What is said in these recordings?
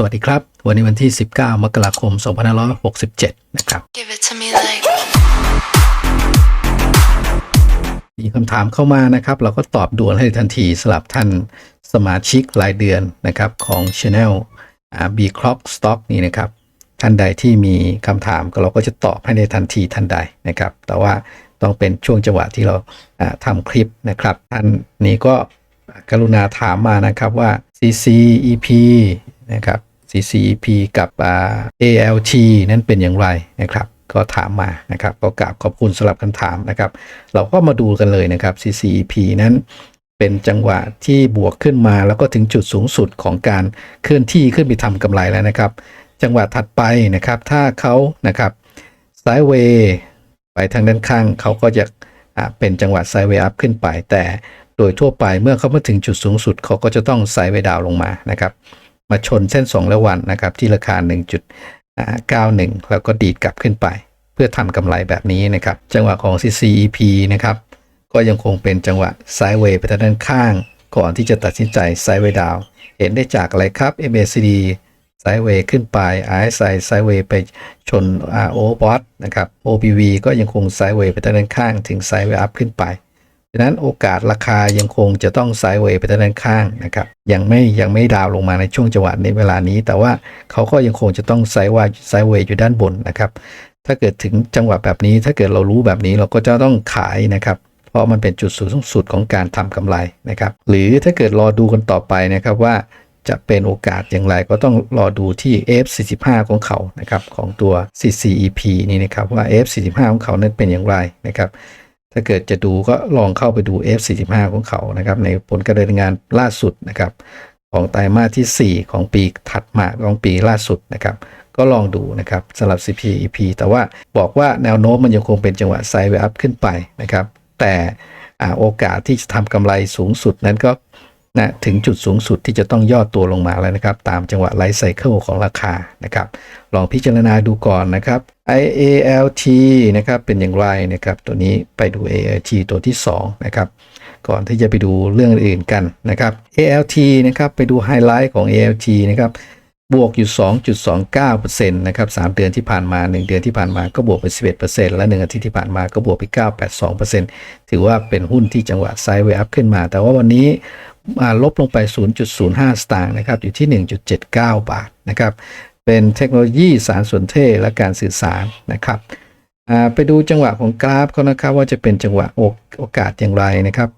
สวัสดีครับ วันนี้วันที่ 19 มกราคม 2567 นะครับ Give it to me like มีคำถามเข้ามานะครับ เราก็ตอบด่วนให้ทันทีสำหรับท่านสมาชิกรายเดือนนะครับของ Channel อ่า B Clock Stock นี่นะครับ ท่านใดที่มีคำถามก็เราก็จะตอบให้ในทันทีทันใดนะครับ แต่ว่าต้องเป็นช่วงจังหวะที่เราอ่าทำคลิปนะครับ ท่านนี้ก็กรุณาถามมานะครับว่า CCEP นะครับ CCP กับ ALT นั้นเป็นอย่างไรนะครับ ก็ถามมานะครับ ก็กราบขอบคุณสำหรับคำถามนะครับ เราก็มาดูกันเลยนะครับ CCP นั้นเป็นจังหวะที่บวกขึ้นมาแล้วก็ถึงจุดสูงสุดของการเคลื่อนที่ขึ้นไปทำกำไรแล้วนะครับ จังหวะถัดไปนะครับ ถ้าเขานะครับไซด์เวย์ไปทางด้านข้างเขาก็จะเป็นจังหวะไซด์เวย์อัพขึ้นไป แต่โดยทั่วไปเมื่อเขามาถึงจุดสูงสุดเขาก็จะต้องไซด์เวย์ดาวลงมานะครับ มาชนเส้น2และวันนะครับที่ราคา 1.91 แล้วก็ดีดกลับขึ้นไป เพื่อทำกำไรแบบนี้นะครับ จังหวะของ CCEP นะครับ ก็ยังคงเป็นจังหวะไซด์เวย์ไปทางด้านข้าง ก่อนที่จะตัดสินใจไซด์เวย์ดาว เห็นได้จากอะไรครับ MACD ไซด์เวย์ขึ้นไป RSI ไซด์เวย์ไปชน RO bot นะครับ OBV ก็ยังคงไซด์เวย์ไปทางด้านข้าง ถึงไซด์เวย์อัพขึ้นไป ดังนั้นโอกาสราคายังคงจะต้องไซด์เวย์ไปทางด้านข้างนะครับยังไม่ยังไม่ดาวลงมาในช่วงจังหวะในเวลานี้ แต่ว่าเขาก็ยังคงจะต้องไซด์ว่าไซด์เวย์อยู่ด้านบนนะครับถ้าเกิดถึงจังหวะแบบนี้ ถ้าเกิดเรารู้แบบนี้เราก็จะต้องขายนะครับเพราะมันเป็นจุดสูงสุดของการทำกำไรนะครับหรือถ้าเกิดรอดูกันต่อไปนะครับว่าจะเป็นโอกาสอย่างไรก็ต้องรอดูที่ F45 ของเขานะครับของตัว CCEP นี่นะครับว่า F45 ของเขานั้นเป็นอย่างไรนะครับ ถ้าเกิดจะดูก็ลองเข้าไปดู F45 ของเขานะครับ ในผลการดำเนินงานล่าสุดนะครับ ของไตรมาสที่ 4 ของปีถัดมาของปีล่าสุดนะครับ ก็ลองดูนะครับสำหรับ CPEP แต่ว่าบอกว่าแนวโน้มมันยังคงเป็นจังหวะไซด์เวย์อัพขึ้นไปนะครับ แต่อโอกาสที่จะทำกำไรสูงสุดนั้นก็ นะถึงจุดสูงสุดที่จะต้องย่อตัวลงมาแล้วนะครับ ตามจังหวะไลฟ์ไซเคิลของราคานะครับ ลองพิจารณาดูก่อนนะครับ IALT นะครับเป็นอย่างไรนะครับ ตัวนี้ไปดู ALT ตัวที่ 2 นะครับก่อนที่จะไปดูเรื่องอื่นกันนะครับ ALT นะครับไปดูไฮไลท์ของ ALT นะครับบวกอยู่ 2.29%นะครับ3เดือนที่ผ่านมา 1 เดือนที่ผ่านมาก็บวกไป 11%และ 1 อาทิตย์ที่ผ่านมาก็บวกไป 982%ถือว่าเป็นหุ้นที่จังหวะไซด์เวย์อัพขึ้นมา แต่ว่าวันนี้มาลบลงไป 0.05 สตางค์นะครับอยู่ที่ 1.79 บาทนะครับเป็นเทคโนโลยีสารสนเทศและการสื่อสารนะครับไปดูจังหวะของกราฟเขานะครับว่าจะเป็นจังหวะโอโอกาสอย่างไรนะครับ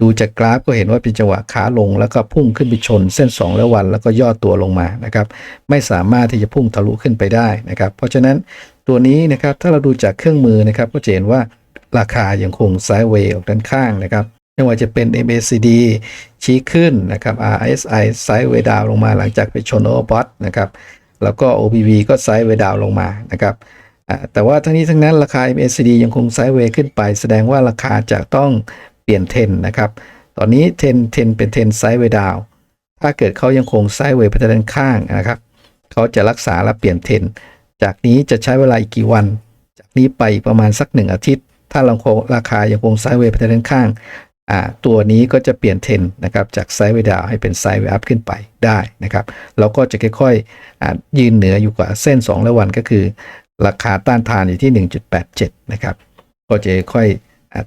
ดูจากกราฟก็เห็นว่าเป็นจังหวะขาลง แล้วก็พุ่งขึ้นไปชน เส้น 2 และวัน แล้วก็ย่อตัวลงมานะครับไม่สามารถที่จะพุ่งทะลุขึ้นไปได้นะครับ เพราะฉะนั้นตัวนี้นะครับถ้าเราดูจากเครื่องมือนะครับก็จะเห็นว่าราคายังคงไซด์เวย์ออกด้านข้างนะครับ ไม่ว่าจะเป็น MACD ชี้ขึ้นนะครับ RSI ไซด์เวดาวลงมาหลังจากไปชนโอ b o t นะครับแล้วก็ OBV ก็ไซด์เวดาวลงมานะครับแต่ว่าทั้งนี้ทั้งนั้นราคา MACD ยังคงไซด์เวขึ้นไป แสดงว่าราคาจะต้องเปลี่ยนเทนนะครับ ตอนนี้เทนเทนเป็นเทนไซด์เวดาวถ้าเกิดเขายังคงไซด์เวย์ไปทางด้านข้างนะครับเขาจะรักษาและเปลี่ยนเทนจากนี้จะใช้เวลาอีกกี่วัน จากนี้ไปประมาณสักหนึ่งอาทิตย์ ถ้าเราคงราคายังคงไซด์เวย์ไปทางด้านข้าง ตัวนี้ก็จะเปลี่ยนเทรนนะครับจากไซด์เวดาวให้เป็นไซด์เวอัพขึ้นไปได้นะครับเราก็จะค่อยๆอ่ายืนเหนืออยู่กว่าเส้น 2 และวันก็คือ ราคาต้านทานอยู่ที่ 1.87 นะครับ ก็จะค่อย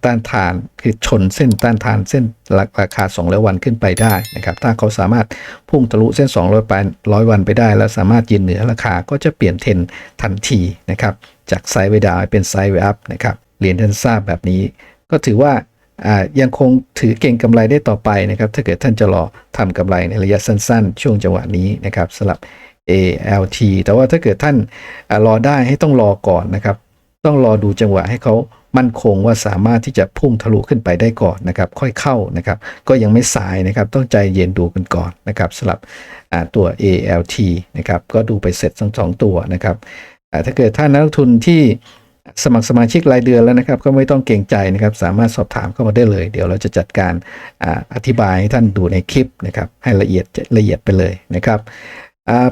ต้านทานคือชนเส้นต้านทานเส้นราราคา 2 และวันขึ้นไปได้นะครับ ถ้าเขาสามารถพุ่งทะลุเส้น 200ไป100 วันไปได้ แล้วสามารถยืนเหนือราคาก็จะเปลี่ยนเทรนทันทีนะครับจากไซด์เวดาวเป็นไซด์เวอัพนะครับเรียนท่านทราบแบบนี้ ก็ถือว่า ยังคงถือเก่งกำไรได้ต่อไปนะครับ ถ้าเกิดท่านจะรอทำกำไรในระยะสั้นๆ ช่วงจังหวะนี้นะครับสำหรับ ALT แต่ว่าถ้าเกิดท่านอรอได้ให้ต้องรอก่อนนะครับ ต้องรอดูจังหวะให้เขามั่นคงว่าสามารถที่จะพุ่งทะลุขึ้นไปได้ก่อนนะครับ ค่อยเข้านะครับ ก็ยังไม่สายนะครับ ต้องใจเย็นดูกันก่อนนะครับสำหรับตัว ALT นะครับ ก็ดูไปเสร็จทั้งสองตัวนะครับถ้าเกิดท่านนักลงทุนที่ สมัครสมาชิกรายเดือนแล้วนะครับ ก็ไม่ต้องเกรงใจนะครับ สามารถสอบถามเข้ามาได้เลย เดี๋ยวเราจะจัดการออธิบายให้ท่านดูในคลิปนะครับ ให้ละเอียดละเอียดไปเลยนะครับ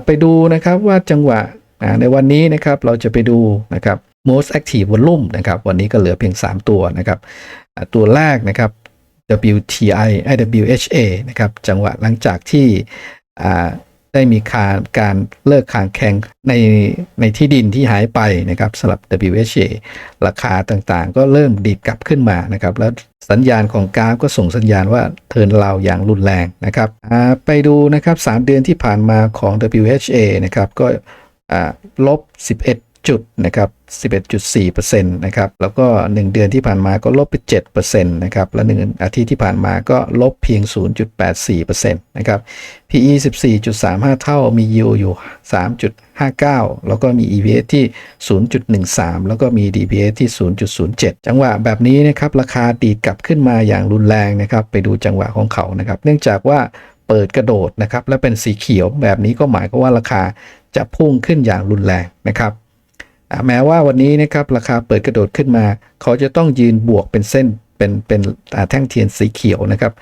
ไปดูนะครับว่าจังหวะในวันนี้นะครับเราจะไปดูนะครับ most active volume นะครับวันนี้ก็เหลือเพียง 3 ตัวนะครับตัวแรกนะครับ WTI ไอ้ WHA นะครับจังหวะหลังจากที่ ได้มีการการเลิกขางแข่งในในที่ดินที่หายไปนะครับสำหรับ WHA ราคาต่างๆ ก็เริ่มดีดกลับขึ้นมานะครับ แล้วสัญญาณของกราฟก็ส่งสัญญาณว่าเทินเราอย่างรุนแรงนะครับไปดูนะครับ 3 เดือนที่ผ่านมาของ WHA นะครับก็ลบ11 จุดนะครับ11.4%นะครับแล้วก็ 1 เดือนที่ผ่านมาก็ลบไป7%นะครับและ1อาทิตย์ที่ผ่านมาก็ลบเพียง 0.84%นะครับ PE 14.35 เท่ามี yield อยู่ 3.59 แล้วก็มี EPS ที่ 0.13 แล้วก็มี DPS ที่ 0.07 จังหวะแบบนี้นะครับราคาดีดกลับขึ้นมาอย่างรุนแรงนะครับไปดูจังหวะของเขานะครับเนื่องจากว่าเปิดกระโดดนะครับและเป็นสีเขียวแบบนี้ก็หมายความว่าราคาจะพุ่งขึ้นอย่างรุนแรงนะครับ แม้ว่าวันนี้นะครับราคาเปิดกระโดดขึ้นมา เขาจะต้องยืนบวกเป็นเส้นเป็นเป็นแท่งเทียนสีเขียวนะครับ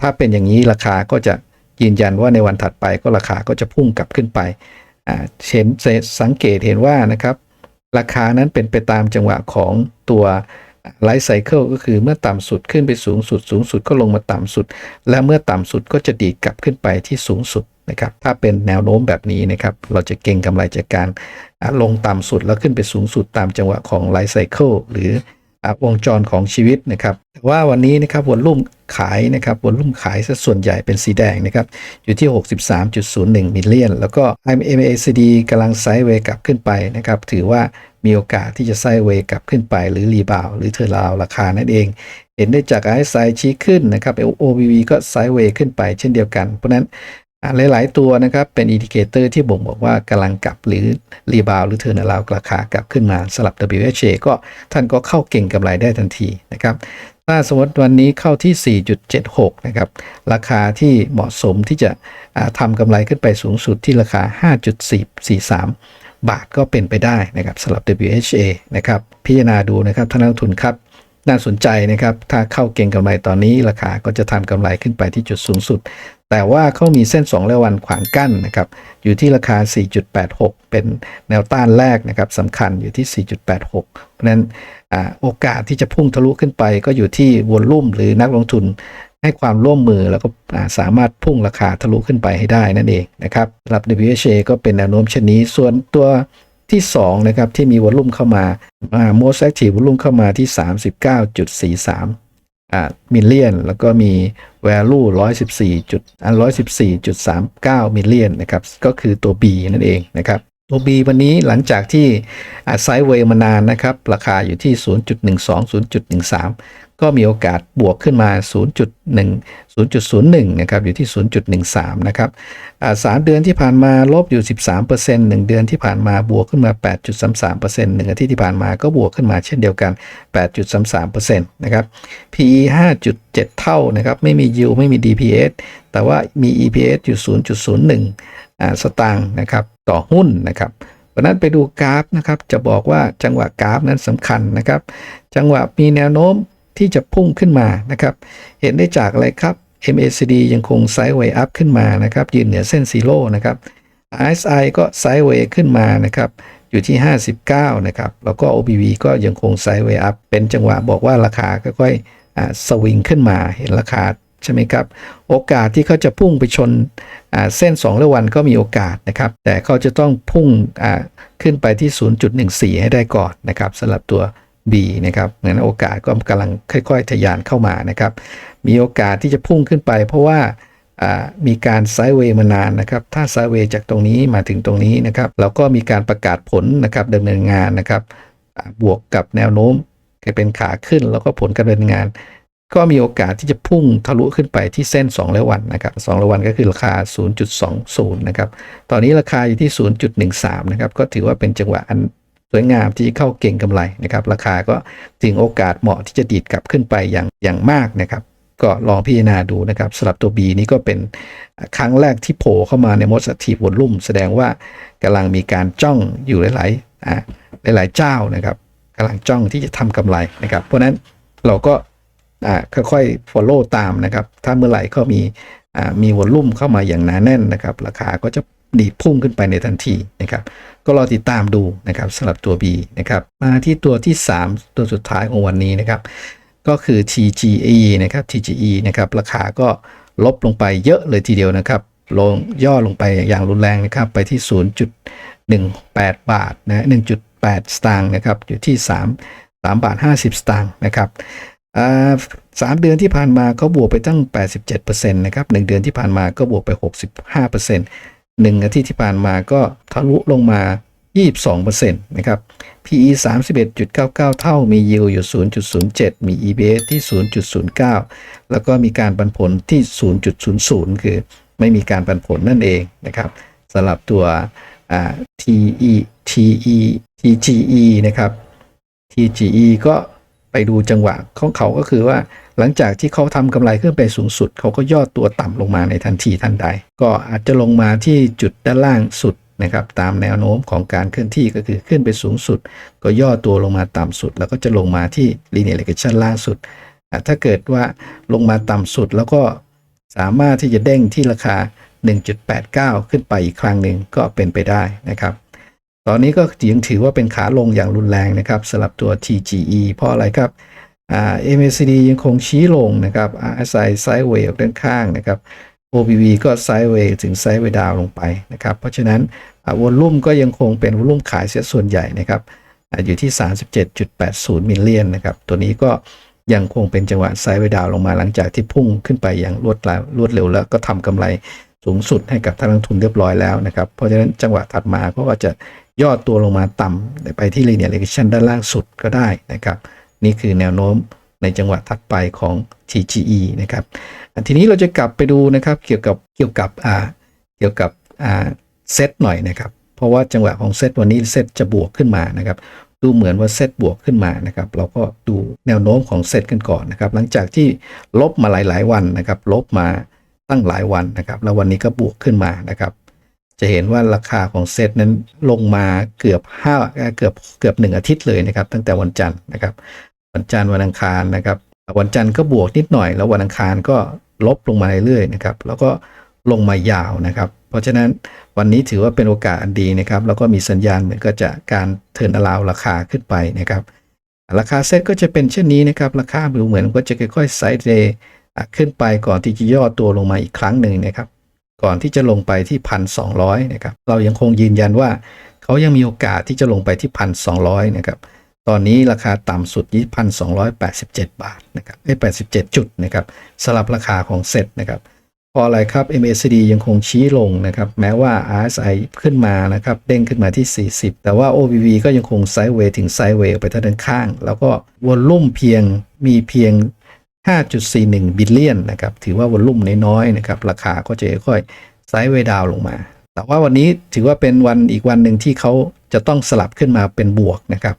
ถ้าเป็นอย่างนี้ราคาก็จะยืนยันว่าในวันถัดไปก็ราคาก็จะพุ่งกลับขึ้นไปเห็นสังเกตเห็นว่านะครับราคานั้นเป็นไปตามจังหวะของตัวไลฟ์ไซเคิลก็คือเมื่อต่ำสุดขึ้นไปสูงสุด สูงสุดก็ลงมาต่ำสุด และเมื่อต่ำสุดก็จะดีดกลับขึ้นไปที่สูงสุด นะครับถ้าเป็นแนวโน้มแบบนี้นะครับเราจะเก็งกำไรจากการลงต่ำสุดแล้วขึ้นไปสูงสุดตามจังหวะของไลฟ์ไซเคิลหรือวงจรของชีวิตนะครับแต่ว่าวันนี้นะครับวอลลุ่มขายนะครับวอลลุ่มขายซะส่วนใหญ่เป็นสีแดงนะครับอยู่ที่ 63.01 มิลเลียน แล้วก็ MACD กำลังไซด์เวย์กลับขึ้นไปนะครับถือว่ามีโอกาสที่จะไซด์เวย์กลับขึ้นไปหรือรีบาวหรือเทอร์ราวราคานั่นเอง เห็นได้จาก RSI ชี้ขึ้นนะครับ OBV ก็ไซด์เวย์ขึ้นไปเช่นเดียวกัน เพราะนั้น หลาย ๆ ตัวนะครับเป็นอินดิเคเตอร์ที่บ่งบอกว่ากำลังกลับหรือรีบาวหรือเทอร์นาราวราคากลับขึ้นมาสลับ WHA ก็ท่านก็เข้าเก่งกำไรได้ทันทีนะครับถ้าสมมติวันนี้เข้าที่ 4.76 นะครับ ราคาที่เหมาะสมที่จะทำกำไรขึ้นไปสูงสุดที่ราคา 5.443บาทก็เป็นไปได้นะครับสำหรับ WHA นะครับ พิจารณาดูนะครับท่านนักลงทุนครับน่าสนใจนะครับ ถ้าเข้าเก่งกำไรตอนนี้ราคาก็จะทำกำไรขึ้นไปที่จุดสูงสุด แต่ว่าเขามีเส้น2ระวันขวางกั้นนะครับ อยู่ที่ราคา 4.86 เป็นแนวต้านแรกนะครับสำคัญอยู่ที่ 4.86 เพราะนั้นอโอกาสที่จะพุ่งทะลุขึ้นไป ก็อยู่ที่วอลลุ่มหรือนักลงทุนให้ความร่วมมือแล้วก็สามารถพุ่งราคาทะลุขึ้นไปให้ได้นั่นเองนะครับสำหรับ WHA ก็เป็นแนวโน้มเช่นนี้ ส่วนตัวที่2นะครับที่มีวอลลุ่มเข้ามาา most active วอลลุ่มเข้ามาที่ 39.43 อ่ามิลเลียนแล้วก็มี value 114จุดอ่า114.39มิลเลียนนะครับก็คือตัว B นั่นเองนะครับตัว B วันนี้หลังจากที่ไซด์เวย์มานานนะครับ ราคาอยู่ที่ 0.12 0.13ก็มีโอกาสบวกขึ้นมา 0.1 0.01 นะครับ อยู่ที่ 0.13 นะครับสามเดือนที่ผ่านมาลบอยู่ 13% 1 เดือนที่ผ่านมาบวกขึ้นมา 8.33% 1 อาทิตย์ที่ผ่านมาก็บวกขึ้นมาเช่นเดียวกัน 8.33%นะครับ PE 5.7 เท่านะครับ ไม่มี yield ไม่มี DPS แต่ว่ามี EPS อยู่ 0.01 สตางค์นะครับ ต่อหุ้นนะครับเพราะนั้นไปดูกราฟนะครับ จะบอกว่าจังหวะกราฟนั้นสำคัญนะครับ จังหวะมีแนวโน้ม ที่จะพุ่งขึ้นมานะครับ เห็นได้จากอะไรครับ MACD ยังคงไซด์เวย์อัพขึ้นมานะครับยืนเหนือเส้นซีโร่นะครับ RSI ก็ไซด์เวย์ขึ้นมานะครับอยู่ที่ 59 นะครับ แล้วก็ OBV ก็ยังคงไซด์เวย์อัพเป็นจังหวะบอกว่าราคาค่อยๆอ่าสวิงขึ้นมาเห็นราคาใช่ไหมครับ โอกาสที่เขาจะพุ่งไปชนเส้น2ระวันก็มีโอกาสนะครับ แต่เขาจะต้องพุ่งขึ้นไปที่ 0.14 ให้ได้ก่อนนะครับสำหรับตัว B นะครับงั้นโอกาสก็กำลังค่อย ๆ ทะยานเข้ามานะครับ มีโอกาสที่จะพุ่งขึ้นไป เพราะว่ามีการไซด์เวย์มานานนะครับ ถ้าไซด์เวย์จากตรงนี้มาถึงตรงนี้นะครับแล้วก็มีการประกาศผลนะครับดำเนินงานนะครับ บวกกับแนวโน้มเป็นขาขึ้นแล้วก็ผลการดำเนินงาน ก็มีโอกาสที่จะพุ่งทะลุขึ้นไปที่เส้น2ร้อยวันนะครับ2ร้อยวันก็คือราคา 0.20 นะครับ ตอนนี้ราคาอยู่ที่ 0.13 นะครับ ก็ถือว่าเป็นจังหวะอัน วยงามที่เข้าเก่งกำไรนะครับ ราคาก็ถึงโอกาสเหมาะที่จะดีดกลับขึ้นไปอย่างอย่างมากนะครับ ก็ลองพิจารณาดูนะครับสำหรับตัว B นี้ก็เป็นครั้งแรกที่โผล่เข้ามาในมดสถีวอลุ่ม แสดงว่ากำลังมีการจ้องอยู่หลายๆอ่าหลายๆเจ้านะครับกำลังจ้องที่จะทำกำไรนะครับ เพราะฉะนั้นเราก็อ่าค่อยๆ follow ตามนะครับ ถ้าเมื่อไหร่ก็มีอ่ามีวอลลุ่มเข้ามาอย่างหนาแน่นนะครับ ราคาก็จะดีดพุ่งขึ้นไปในทันทีนะครับ ก็รอติดตามดูนะครับสำหรับตัว B นะครับมาที่ตัวที่ 3 ตัวสุดท้ายของวันนี้นะครับ ก็คือ TGE นะครับ TGE นะครับราคาก็ลบลงไปเยอะเลยทีเดียวนะครับลงย่อลงไปอย่างรุนแรงนะครับไปที่ 0.18 บาทนะ1.8 สตางค์นะครับอยู่ที่ 3 3บาท50 สตางค์นะครับสามเดือนที่ผ่านมาเขาบวกไปตั้ง 87%นะครับหนึ่งเดือนที่ผ่านมาก็บวกไป 65% หนึ่งอาทิตย์ที่ผ่านมาก็ทะลุลงมา 22%นะครับ PE 31.99 เท่า มี yield อยู่ 0.07 มี EPS ที่ 0.09 แล้วก็มีการปันผลที่ 0.00 คือไม่มีการปันผลนั่นเองนะครับสำหรับตัว TE TE TGE นะครับ TGE ก็ไปดูจังหวะของเขาก็คือว่า หลังจากที่เขาทำกำไรขึ้นไปสูงสุด เขาก็ย่อตัวต่ำลงมาในทันทีทันใด ก็อาจจะลงมาที่จุดด้านล่างสุดนะครับตามแนวโน้มของการเคลื่อนที่ก็คือขึ้นไปสูงสุด ก็ย่อตัวลงมาต่ำสุด แล้วก็จะลงมาที่ linear regression ล่างสุด ถ้าเกิดว่าลงมาต่ำสุดแล้วก็สามารถที่จะเด้งที่ราคา 1.89 ขึ้นไปอีกครั้งหนึ่งก็เป็นไปได้นะครับ ตอนนี้ก็ยังถือว่าเป็นขาลงอย่างรุนแรงนะครับสำหรับตัว TGE เพราะอะไรครับ MACD ยังคงชี้ลงนะครับ RSI ไซด์เวย์ออกด้านข้างนะครับ OBV ก็ไซด์เวย์ถึงไซด์เวย์ดาวลงไปนะครับ เพราะฉะนั้นวอลลุ่มก็ยังคงเป็นวอลลุ่มขายเสียส่วนใหญ่นะครับอยู่ที่ 37.80 มิลเลียนนะครับ ตัวนี้ก็ยังคงเป็นจังหวะไซด์เวย์ดาวลงมาหลังจากที่พุ่งขึ้นไปอย่างรวดเร็วรวดเร็วแล้วก็ทำกำไรสูงสุดให้กับท่านนักทุนเรียบร้อยแล้วนะครับ เพราะฉะนั้นจังหวะถัดมาก็จะย่อตัวลงมาต่ำไปที่ linear regression ด้านล่างสุดก็ได้นะครับ นี่คือแนวโน้มในจังหวะถัดไปของ TGE นะครับ ทีนี้เราจะกลับไปดูนะครับเกี่ยวกับเกี่ยวกับอ่าเกี่ยวกับอ่าเซตหน่อยนะครับ เพราะว่าจังหวะของเซตวันนี้เซตจะบวกขึ้นมานะครับ ดูเหมือนว่าเซตบวกขึ้นมานะครับ เราก็ดูแนวโน้มของเซตกันก่อนนะครับ หลังจากที่ลบมาหลาย ๆ วันนะครับ ลบมาตั้งหลายวันนะครับ แล้ววันนี้ก็บวกขึ้นมานะครับ จะเห็นว่าราคาของเซตนั้นลงมาเกือบ5เกือบเกือบ 1 อาทิตย์เลยนะครับ ตั้งแต่วันจันทร์นะครับ วันจันทร์วันอังคารนะครับ วันจันทร์ก็บวกนิดหน่อย แล้ววันอังคารก็ลบลงมาเรื่อยๆนะครับ แล้วก็ลงมายาวนะครับ เพราะฉะนั้นวันนี้ถือว่าเป็นโอกาสอันดีนะครับ แล้วก็มีสัญญาณเหมือนก็จะการเทิร์นอลาวราคาขึ้นไปนะครับ ราคาเซ็ตก็จะเป็นเช่นนี้นะครับ ราคาดูเหมือนก็จะค่อยๆไซด์เดย์ขึ้นไปก่อนที่จะย่อตัวลงมาอีกครั้งหนึ่งนะครับ ก่อนที่จะลงไปที่พันสองนะครับ เรายังคงยืนยันว่าเขายังมีโอกาสที่จะลงไปที่พันสองนะครับ ตอนนี้ราคาต่ำสุดที่พันสองบาทนะครับไอ้87 จุดนะครับสลับราคาของเซ็ตนะครับพราะอะไรครับ MACD ยังคงชี้ลงนะครับ แม้ว่า RSI ขึ้นมานะครับ เด้งขึ้นมาที่ 40 แต่ว่า OBV ก็ยังคงไซด์เวย์ถึงไซด์เวย์ไปทางด้านข้าง แล้วก็วอลลุ่มเพียงมีเพียง 5.41 บิลเลียนนะครับถือว่าวอลลุ่มน้อยๆนะครับราคาก็จะค่อยๆไซด์เวดาวลงมา แต่ว่าวันนี้ถือว่าเป็นวันอีกวันหนึ่งที่เขาจะต้องสลับขึ้นมาเป็นบวกนะครับ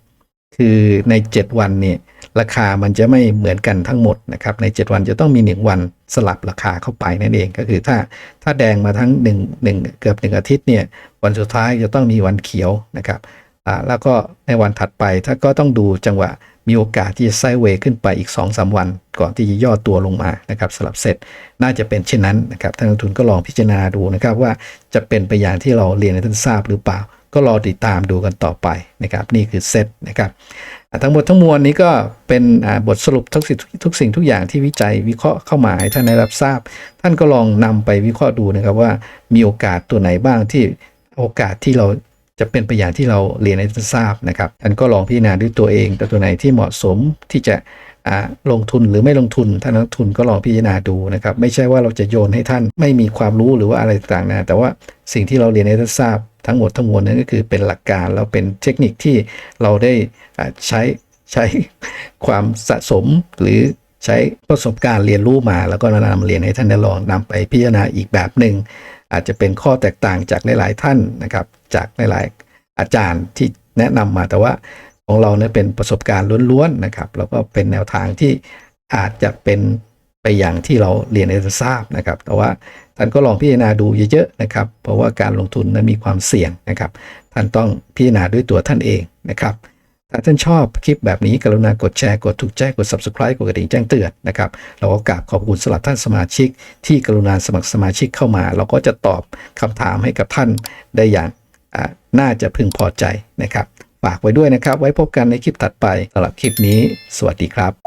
คือใน 7 วันเนี่ยราคามันจะไม่เหมือนกันทั้งหมดนะครับใน 7 วันจะต้องมี 1 วันสลับราคาเข้าไปนั่นเองก็คือถ้าถ้าแดงมาทั้ง1 1เกือบ 1 อาทิตย์เนี่ยวันสุดท้ายจะต้องมีวันเขียวนะครับอ่าแล้วก็ในวันถัดไปถ้าก็ต้องดูจังหวะ มีโอกาสที่จะไซด์เวย์ขึ้นไปอีก 2-3 วัน ก่อนที่จะย่อตัวลงมานะครับสลับเสร็จน่าจะเป็นเช่นนั้นนะครับท่านนักทุนก็ลองพิจารณาดูนะครับว่าจะเป็นไปอย่างที่เราเรียนให้ท่านทราบหรือเปล่า ก็รอติดตามดูกันต่อไปนะครับนี่คือเซตนะครับทั้งหมดทั้งมวลนี้ก็เป็นบทสรุปทุกสิ่งทุกสิ่งทุกอย่างที่วิจัยวิเคราะห์เข้ามาให้ท่านได้รับทราบ ท่านก็ลองนำไปวิเคราะห์ดูนะครับว่ามีโอกาสตัวไหนบ้างที่โอกาสที่เรา จะเป็นไปอย่างที่เราเรียนให้ท่านทราบนะครับท่านก็ลองพิจารณาด้วยตัวเองแต่ตัวไหนที่เหมาะสมที่จะอ่าลงทุนหรือไม่ลงทุนท่านนักทุนก็ลองพิจารณาดูนะครับ ไม่ใช่ว่าเราจะโยนให้ท่านไม่มีความรู้หรือว่าอะไรต่างๆนะแต่ว่าสิ่งที่เราเรียนให้ท่านทราบทั้งหมดทั้งมวลนั้นก็คือเป็นหลักการแล้วเป็นเทคนิคที่เราได้อ่าใช้ใช้ความสะสมหรือใช้ประสบการณ์เรียนรู้มา แล้วก็นำเรียนให้ท่านได้ลองนำไปพิจารณาอีกแบบหนึ่ง อาจจะเป็นข้อแตกต่างจากหลายๆท่านนะครับ จากหลายๆอาจารย์ที่แนะนำมาแต่ว่าของเราเนี่ยเป็นประสบการณ์ล้วนๆนะครับ แล้วก็เป็นแนวทางที่อาจจะเป็นไปอย่างที่เราเรียนให้ท่านทราบนะครับ แต่ว่าท่านก็ลองพิจารณาดูเยอะๆนะครับ เพราะว่าการลงทุนนั้นมีความเสี่ยงนะครับ ท่านต้องพิจารณาด้วยตัวท่านเองนะครับ ถ้าท่านชอบคลิปแบบนี้กรุณากดแชร์กดถูกใจกด subscribe กดกระดิ่งแจ้งเตือนนะครับเราก็กราบขอบคุณสำหรับท่านสมาชิก ที่กรุณาสมัครสมาชิกเข้ามา เราก็จะตอบคำถามให้กับท่านได้อย่างน่าจะพึงพอใจนะครับฝากไว้ด้วยนะครับ ไว้พบกันในคลิปถัดไปสำหรับคลิปนี้ สวัสดีครับ